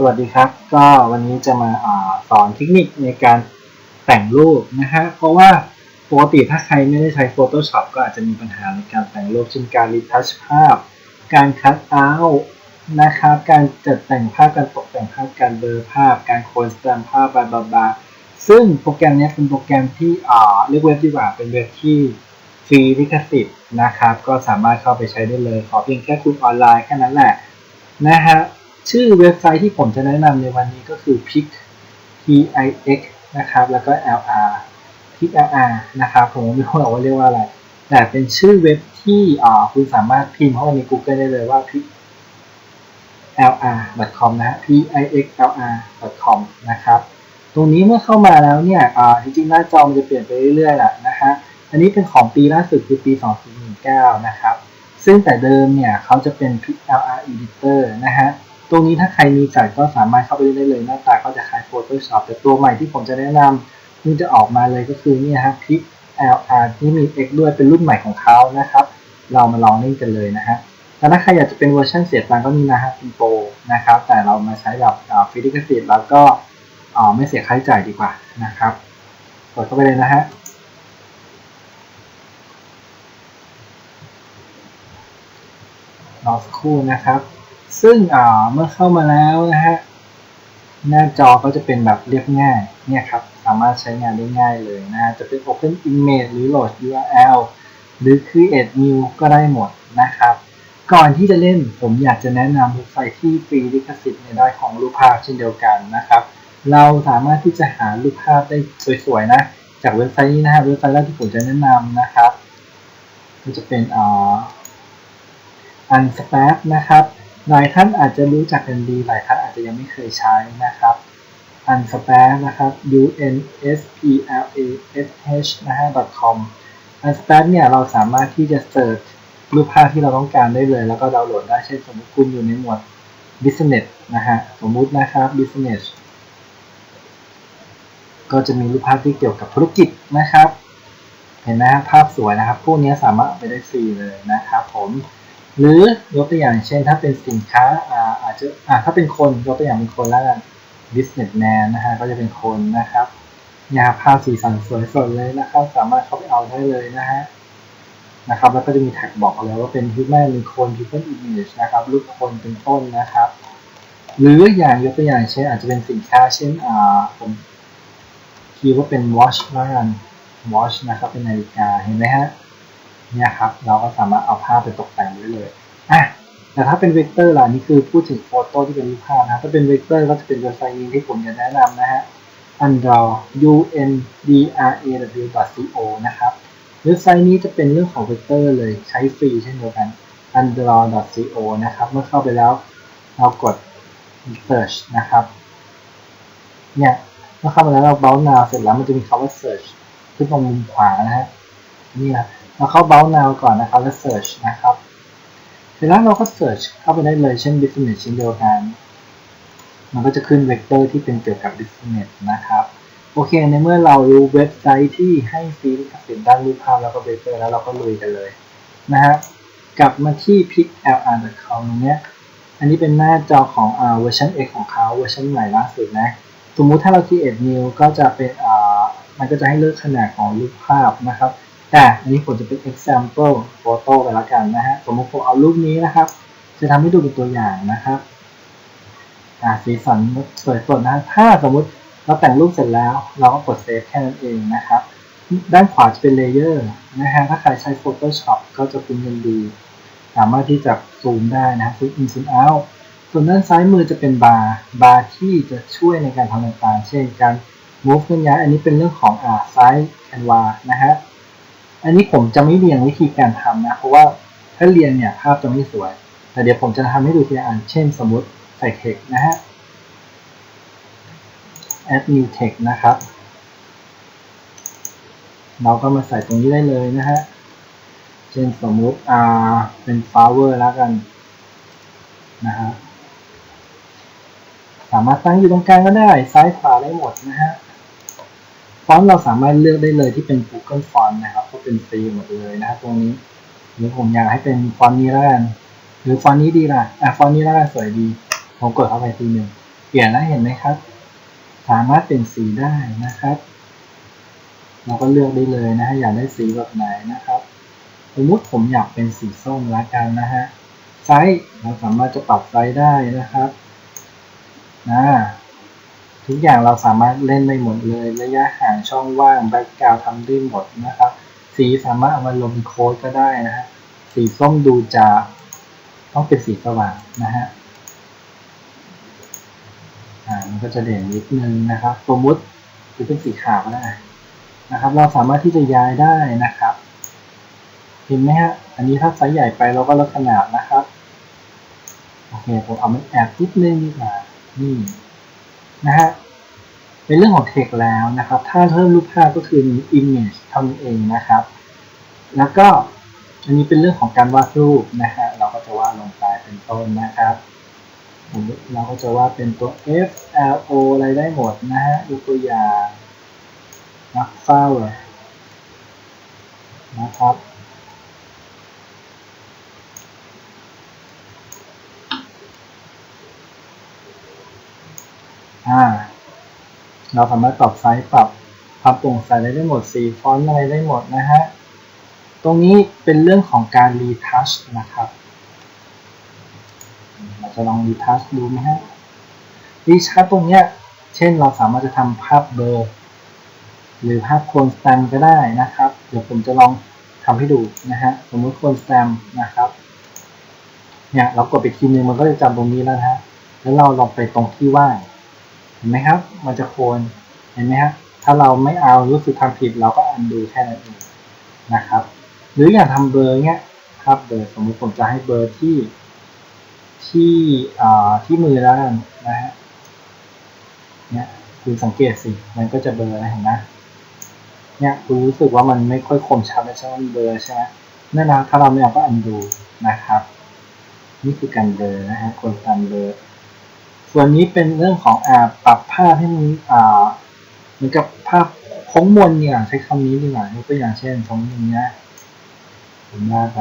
สวัสดีครับ ก็วันนี้จะมาอาสอนเทคนิคในการแต่งรูปนะฮะเพราะว่าปกติถ้าใครไม่ได้ใช้ Photoshop ก็อาจจะมีปัญหาในการแต่งรูปเช่นการรีทัชภาพ การคัดเอาท์นะครับการจัดแต่งภาพการตกแต่งภาพการเบลอภาพ การโคนสแตมภาพบลาบลาบลาซึ่งโปรแกรมนี้เป็นโปรแกรมที่อ่าเรียกเว็บดีกว่าเป็นเว็บที่ฟรีลิขสิทธิ์นะครับ ก็สามารถเข้าไปใช้ได้เลย ขอเพียงแค่คุณออนไลน์แค่นั้นแหละนะฮะ ชื่อเว็บไซต์ที่ผมจะแนะนำในวันนี้ก็คือ Pix P I X นะครับ แล้วก็ L R Pix L R นะครับ ผมไม่รู้ว่าเรียกว่าอะไร แต่เป็นชื่อเว็บที่คุณสามารถพิมพ์เข้าไปใน Google ได้เลยว่า Pix lr.com นะ p i x l r.com นะครับ ตรงนี้เมื่อเข้ามาแล้วเนี่ยจริงๆหน้าจอมันจะเปลี่ยนไปเรื่อยๆแหละนะฮะ อันนี้เป็นของปีล่าสุดคือปี 2019 นะครับ ซึ่งแต่เดิมเนี่ยเขาจะเป็น PLR Editor นะฮะ ตรงนี้ถ้าใครมีจัดก็สามารถเข้าไปเล่นได้เลยหน้าตาก็จะคล้าย Photoshop แต่ตัวใหม่ที่ผมจะแนะนำที่จะออกมาเลยก็คือนี่ฮะ PLR ที่มี X ด้วยเป็นรุ่นใหม่ของเขานะครับ เรามาลองเล่นกันเลยนะฮะแล้วถ้าใครอยากจะเป็นเวอร์ชันเสียตังก็มีนะฮะเป็นโปรนะครับ แต่เรามาใช้แบบฟรีดิคสิทธิ์แล้วก็ไม่เสียค่าใช้จ่ายดีกว่านะครับ กดเข้าไปเลยนะฮะรอสักครู่นะครับ ซึ่งเมื่อเข้ามาแล้วนะฮะหน้าจอก็จะเป็นแบบเรียบง่ายเนี่ยครับสามารถใช้งานได้ง่ายเลยนะ จะเป็น Open Image หรือ Load URL หรือ Create New ก็ได้หมดนะครับ ก่อนที่จะเล่นผมอยากจะแนะนำเว็บไซต์ที่ฟรีลิขสิทธิ์ในด้านของรูปภาพเช่นเดียวกันนะครับ เราสามารถที่จะหารูปภาพได้สวยๆนะ จากเว็บไซต์นี้นะครับเว็บไซต์แรกที่ผมจะแนะนำนะครับ ก็จะเป็นอ่าอันสแปกนะครับ หลายท่านอาจจะรู้จักกันดี หลายท่านอาจจะยังไม่เคยใช้นะครับอันสแปกนะครับ u n s p l a s h นะฮะ .com อันสแปกเนี่ยเราสามารถที่จะเสิร์ชรูปภาพที่เราต้องการได้เลย แล้วก็ดาวน์โหลดได้ เช่นสมมติคุณอยู่ในหมวด business นะฮะ สมมุตินะครับ business ก็จะมีรูปภาพที่เกี่ยวกับธุรกิจนะครับ เห็นไหมภาพสวยนะครับ พวกนี้สามารถไปได้ฟรีเลยนะครับผม หรือยกตัวอย่างเช่นถ้าเป็นสินค้าอาอาจจะอ่าถ้าเป็นคนยกตัวอย่างเป็นคนแล้วกัน businessman นะฮะก็จะเป็นคนนะครับเนี่ยภาพสีสันสวยสดเลยนะครับ สามารถเข้าไปเอาได้เลยนะฮะนะครับแล้วก็จะมีแท็กบอกแล้วว่าเป็น human เป็นคน human image นะครับรูปคนเป็นต้นนะครับ หรืออย่างยกตัวอย่างเช่นอาจจะเป็นสินค้าเช่นอ่าผมคีย์ว่าเป็น watch แล้วกัน watch นะครับเป็นนาฬิกาเห็นไหมฮะ เนี่ยครับเราก็สามารถเอาภาพไปตกแต่งได้เลยอะแต่ถ้าเป็นเวกเตอร์ล่ะนี่คือพูดถึงโฟโต้ที่เป็นรูปภาพนะถ้าเป็นเวกเตอร์ก็จะเป็นเว็บไซต์นี้ที่ผมจะแนะนำนะฮะ undraw u n d r a w co นะครับเว็บไซต์นี้จะเป็นเรื่องของเวกเตอร์เลยใช้ฟรีเช่นเดียวกัน undraw co นะครับเมื่อเข้าไปแล้วเรากด search นะครับเนี่ยเมื่อเข้ามาแล้วเรา browse เสร็จแล้วมันจะมีคำว่า search ขึ้นตรงมุมขวานะฮะนี่นะ เราเข้า browse now ก่อนนะครับแล้ว search นะครับเสร็จแล้วเราก็ search เข้าไปได้เลยเช่น business เช่นเดียวกัน มันก็จะขึ้นเวกเตอร์ที่เป็นเกี่ยวกับ business นะครับโอเคในเมื่อเรารู้เว็บไซต์ที่ให้ฟีลิขสิทธิ์ด้านรูปภาพแล้วก็เวกเตอร์แล้วเราก็ลุยกันเลยนะฮะกลับมาที่ pixlr.com ตรงเนี้ยอันนี้เป็นหน้าจอของอ่าเวอร์ชัน X ของเขาเวอร์ชันใหม่ล่าสุดนะสมมุติถ้าเรา create new ก็จะเป็นอ่ามันก็จะให้เลือกขนาดของรูปภาพนะครับ แต่อันนี้ผมจะเป็น example photo ไปแล้วกันนะฮะ สมมติผมเอารูปนี้นะครับ จะทำให้ดูเป็นตัวอย่างนะครับอ่าสีสันสวยสดนะถ้าสมมติเราแต่งรูปเสร็จแล้ว เราก็กด save แค่นั้นเองนะครับ ด้านขวาจะเป็น layer นะฮะ ถ้าใครใช้ Photoshop ก็จะคุ้นกันดี สามารถที่จะซูมได้นะซูม in ซูม out ส่วนด้านซ้ายมือจะเป็นบาร์ บาร์ที่จะช่วยในการทำต่างๆ เช่นการ move เคลื่อนย้าย อันนี้เป็นเรื่องของอ่าซ้ายแคนวานะฮะ อันนี้ผมจะไม่เรียงวิธีการทำนะ เพราะว่าถ้าเรียงเนี่ยภาพจะไม่สวย แต่เดี๋ยวผมจะทำให้ดูทีละอัน เช่นสมมติใส่ text นะฮะ add new text นะครับ เราก็มาใส่ตรงนี้ได้เลยนะฮะ เช่นสมมุติอ่าเป็น flower แล้วกันนะฮะ สามารถตั้งอยู่ตรงกลางก็ได้ ซ้ายขวาได้หมดนะฮะ ฟอนต์เราสามารถเลือกได้เลยที่เป็น Google Font นะครับ ก็เป็นฟรีหมดเลยนะตรงนี้หรือผมอยากให้เป็นฟอนต์นี้แล้วกันหรือฟอนต์นี้ดีล่ะอะฟอนต์นี้แล้วกันสวยดีผมกดเข้าไปทีหนึ่งเปลี่ยนแล้วเห็นไหมครับ สามารถเปลี่ยนสีได้นะครับ เราก็เลือกได้เลยนะฮะอยากได้สีแบบไหนนะครับสมมติผมอยากเป็นสีส้มละกันนะฮะไซส์เราสามารถจะปรับไซส์ได้นะครับนะ ทุกอย่างเราสามารถเล่นได้หมดเลย ระยะห่างช่องว่างแบ็กกราวทำได้หมดนะครับ สีสามารถเอามาลงโค้ดก็ได้นะฮะสีส้มดูจะต้องเป็นสีสว่างนะฮะอ่ามันก็จะเด่นนิดนึงนะครับ สมมุติจะเป็นสีขาวก็ได้นะครับ เราสามารถที่จะย้ายได้นะครับ เห็นไหมฮะอันนี้ถ้าไซส์ใหญ่ไปเราก็ลดขนาดนะครับโอเคผมเอามันแอบนิดนึงดีกว่านี่ นะฮะเป็นเรื่องของเทคแล้วนะครับ ถ้าเพิ่มรูปภาพก็คือมี image เท่านั้นเองนะครับ แล้วก็อันนี้เป็นเรื่องของการวาดรูปนะฮะเราก็จะวาดลงไปเป็นต้นนะครับเราก็จะวาดเป็นตัว F L O อะไรได้หมดนะฮะยกตัวอย่างนักเฝ้านะครับ อ่า เราสามารถปรับไซส์ปรับความโปร่งใสอะไรได้หมดสีฟอนต์อะไรได้หมดนะฮะ ตรงนี้เป็นเรื่องของการรีทัชนะครับ เราจะลองรีทัชดูไหมฮะรีทัชตรงเนี้ย เช่นเราสามารถจะทำภาพเบอร์หรือภาพโคนสแตมก็ได้นะครับ เดี๋ยวผมจะลองทำให้ดูนะฮะ สมมติโคนสแตมนะครับ เนี่ยเรากดไปทีนึงมันก็จะจำตรงนี้แล้วนะฮะ แล้วเราลองไปตรงที่ว่าง เห็นไหมครับ มันจะโคนเห็นไหมฮะถ้าเราไม่เอารู้สึกทำผิดเราก็อันดูแค่นั้นเองนะครับ หรืออย่างทำเบอร์เนี้ยครับเบอร์สมมติผมจะให้เบอร์ที่ที่อ่าที่มือแล้วกันนะฮะเนี่ยคุณสังเกตสิมันก็จะเบลอนะเห็นไหมเนี่ยคุณรู้สึกว่ามันไม่ค่อยคมชัดเลยใช่ไหมมันเบลอใช่ไหมนั่นนะถ้าเราไม่เอาก็อันดูนะครับ นี่คือการเบลอนะฮะคนการเบลอ ส่วนนี้เป็นเรื่องของอ่าปรับภาพให้มันอ่าเหมือนกับภาพโค้งมนเนี่ยใช้คำนี้ดีกว่ายกตัวอย่างเช่นตรงนี้นะผมวาดไป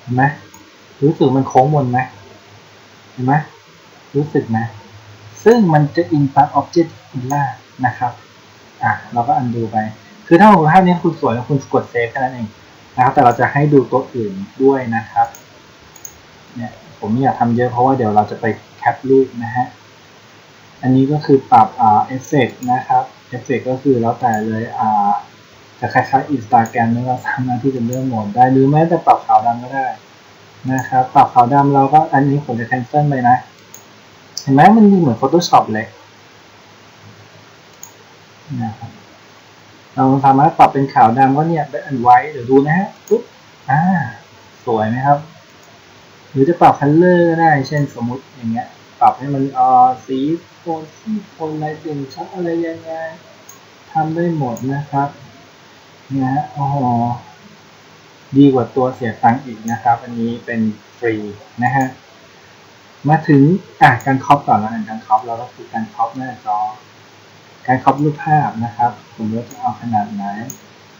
เห็นไหมรู้สึกมันโค้งมนไหมเห็นไหมรู้สึกไหมซึ่งมันจะ impact object คุณล่านะครับ อะเราก็อันดูไป คือถ้าภาพนี้คุณสวยแล้วคุณกดเซฟแค่นั้นเองนะครับแต่เราจะให้ดูตัวอื่นด้วยนะครับเนี่ยผมไม่อยากทำเยอะเพราะว่าเดี๋ยวเราจะไปแคปรูปนะฮะอันนี้ก็คือปรับอ่าเอฟเฟกนะครับเอฟเฟกก็คือแล้วแต่เลยอ่าจะคล้ายๆอินสตาแกรมนี่เราสามารถที่จะเลือกโหมดได้หรือแม้แต่ปรับขาวดำก็ได้นะครับปรับขาวดำเราก็อันนี้ผมจะ cancel ไปนะ เห็นไหมมันมีเหมือน Photoshop เลย นะครับเราสามารถปรับเป็นขาวดำก็เนี่ยเป็นอันไว้เดี๋ยวดูนะฮะปุ๊บอ่าสวยไหมครับ หรือจะปรับ color ก็ได้ เช่นสมมติอย่างเงี้ย ปรับให้มันเอ่อสีโทนสีโทนอะไรเด่นชัดอะไรยังไงทำได้หมดนะครับนะฮะโอ้โหดีกว่าตัวเสียตังค์อีกนะครับ อันนี้เป็นฟรีนะฮะมาถึงอะการครอปก่อนแล้วกันการครอปเราก็คือการครอปหน้าจอ การครอปรูปภาพนะครับ ผมว่าจะเอาขนาดไหน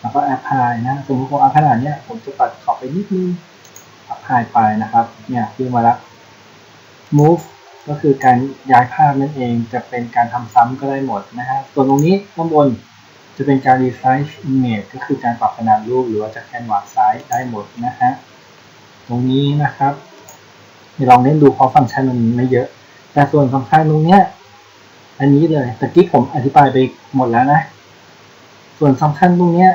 แล้วก็แอปพลายนะ สมมติผมเอาขนาดเนี้ย ผมจะตัดขอบไปนิดนึงแอปพลายไปนะครับ เนี่ยขึ้นมาแล้ว move ก็คือการย้ายภาพนั่นเอง จะเป็นการทำซ้ำก็ได้หมดนะฮะ ส่วนตรงนี้ข้างบนจะเป็นการ resize image ก็คือการปรับขนาดรูปหรือว่าจะ canvas size ได้หมดนะฮะ ตรงนี้นะครับลองเล่นดูเพราะฟังก์ชันมันไม่เยอะ แต่ส่วนสำคัญตรงเนี้ย อันนี้เลยตะกี้ผมอธิบายไปหมดแล้วนะ ส่วนสำคัญตรงนี้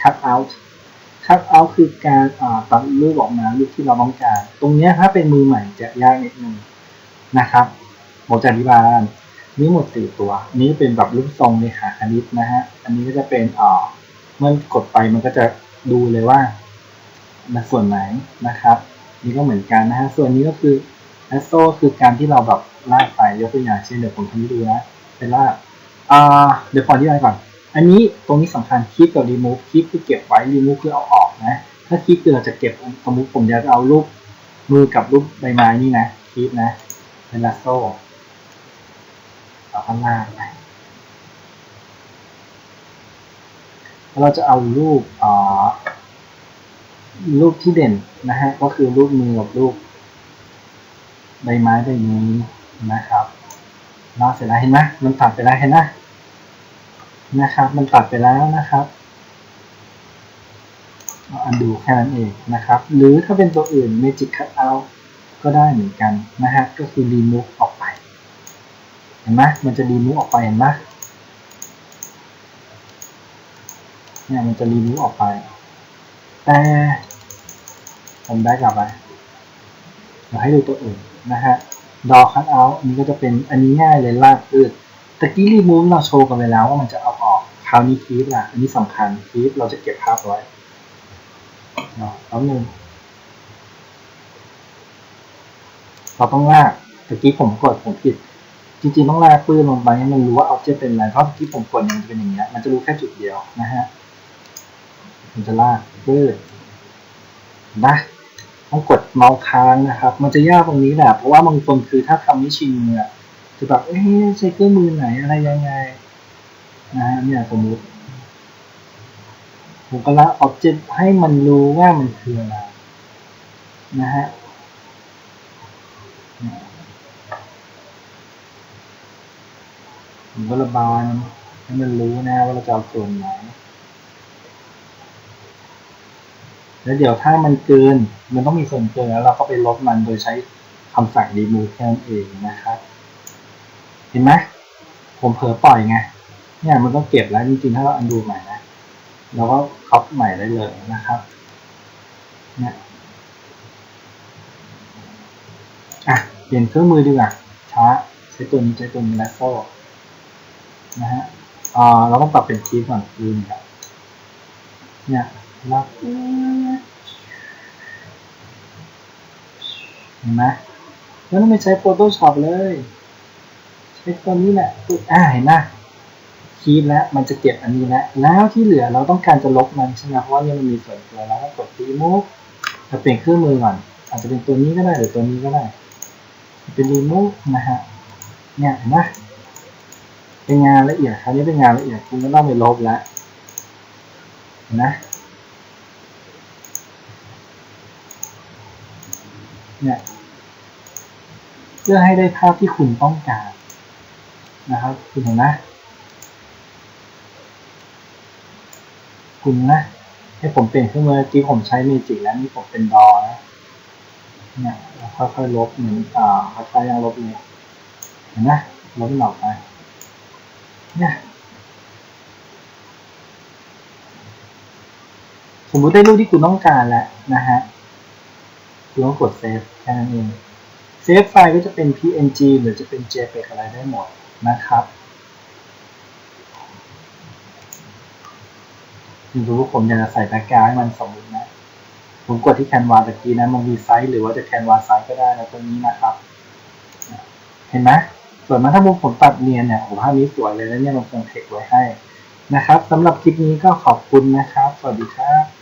cut out cut out คือการตัดรูปออกมารูปที่เราต้องการ ตรงนี้ถ้าเป็นมือใหม่จะยากนิดนึงนะครับผมจะอธิบายนี่หมดสี่ตัว นี้เป็นแบบรูปทรงเลขาคณิตนะฮะ อันนี้ก็จะเป็นอ่อเมื่อกดไปมันก็จะดูเลยว่ามันส่วนไหนนะครับ นี่ก็เหมือนกันนะฮะ ส่วนนี้ก็คือ a s s o คือการที่เราแบบลากไปยกตัวอย่างเช่นเดี๋ยวผมทำให้ดูนะเป็นลากอ่าเดี๋ยวขออธิบายก่อน อันนี้ตรงนี้สำคัญคลิปกับ remove คลิปคือเก็บไว้ remove คือเอาออกนะ ถ้าคลิปคือเราจะเก็บสมมติผมจะเอารูปมือกับรูปใบไม้นี่นะคลิปนะเป็นลาโซ่เอาข้างล่างไปแล้วเราจะเอารูปอ่ารูปที่เด่นนะฮะก็คือรูปมือกับรูป ใบไม้ใบนี้นะครับลากเสร็จแล้วเห็นไหมมันตัดไปแล้วเห็นไหมนะครับ มันตัดไปแล้วนะครับเราอันดูแค่นั้นเองนะครับ หรือถ้าเป็นตัวอื่น Magic Cutout ก็ได้เหมือนกันนะฮะ ก็คือ remove ออกไป เห็นไหมมันจะ remove ออกไปเห็นไหมเนี่ยมันจะ remove ออกไป แต่ผมได้กลับไปเดี๋ยวให้ดูตัวอื่น นะฮะดอคัทเอาอันนี้ก็จะเป็นอันนี้ง่ายเลยลากพืชตะกี้รีมูฟเราโชว์กันไปแล้วว่ามันจะเอาออกคราวนี้คีฟล่ะ อันนี้สำคัญคีฟเราจะเก็บภาพไว้เนาะแป๊บนึงเราต้องลากตะกี้ผมกดผมผิด จริงๆต้องลากปื้นลงไปให้มันรู้ว่าออบเจกต์เป็นอะไรเพราะตะกี้ผมกดมันจะเป็นอย่างเงี้ยมันจะรู้แค่จุดเดียวนะฮะมันจะลากปื้นนะ ต้องกดเมาส์ค้างนะครับ มันจะยากตรงนี้แหละ เพราะว่าบางคนคือถ้าทำไม่ชินมืออะจะแบบเอ๊ะใช้เครื่องมือไหนอะไรยังไงนะฮะเนี่ยสมมติผมก็ละออบเจกต์ให้มันรู้ว่ามันคืออะไรนะฮะเนี่ยผมก็ระบายให้มันรู้นะว่าเราจะเอาส่วนไหน แล้วเดี๋ยวถ้ามันเกิน มันต้องมีส่วนเกินแล้วเราก็ไปลดมันโดยใช้คำสั่ง remove แค่นั้นเองนะครับ เห็นไหมผมเผลอปล่อยไง เนี่ยมันต้องเก็บแล้วจริงๆถ้าเราอันดูใหม่นะเราก็ค o ปใหม่ได้เลยนะครับเนี่ยอะเปลี่ยนเครื่องมือดีกว่าช้าใช้ตัวนี้ใช้ตัวนี้แล้วก็นะฮะอ่าเราต้องปรับเป็นคีย์ก่อนลืมครับเนี่ย แล้วเห็นไหมแล้วต้องไปใช้ Photoshop เลย ใช้ตัวนี้แหละตัวอ่าเห็นไหมคีย์แล้วมันจะเก็บอันนี้แล้วแล้วที่เหลือเราต้องการจะลบมันใช่ไหมเพราะว่านี่มันมีส่วนเกินแล้วก็กด remove เราเปลี่ยนเครื่องมือก่อน อาจจะเป็นตัวนี้ก็ได้หรือตัวนี้ก็ได้ เป็น remove นะฮะเนี่ยเห็นไหมเป็นงานละเอียดคราวนี้เป็นงานละเอียดคุณก็ต้องไปลบแล้วเห็นไหม เนี่ยเพื่อให้ได้ภาพที่คุณต้องการนะครับคุณเห็นไหมคุณนะให้ผมเปลี่ยนเครื่องมือกี้ผมใช้เมจิกแล้วนี่ผมเป็นดอนะเนี่ยแล้วค่อยๆลบเหมือนอ่าค่อยๆยังลบเลยเห็นไหมลบมันอกไปเนี่ยสมมุติได้รูปที่คุณต้องการแล้วนะฮะ คุณต้องกดเซฟแค่นั้นเอง เซฟไฟล์ก็จะเป็น png หรือจะเป็น jpeg อะไรได้หมดนะครับคุณรู้ผมอยากจะใส่แบ็กกราวด์ให้มันสมบูรณ์นะ ผมกดที่แคนวาตะกี้นะมันมีไซส์หรือว่าจะแคนวาไซส์ก็ได้นะตรงนี้นะครับ เห็นไหมส่วนมากถ้ามุมผมตัดเนียนเนี่ยผมภาพนี้สวยเลยแล้วเนี่ยมันคงเทคไว้ให้นะครับสำหรับคลิปนี้ก็ขอบคุณนะครับ สวัสดีครับ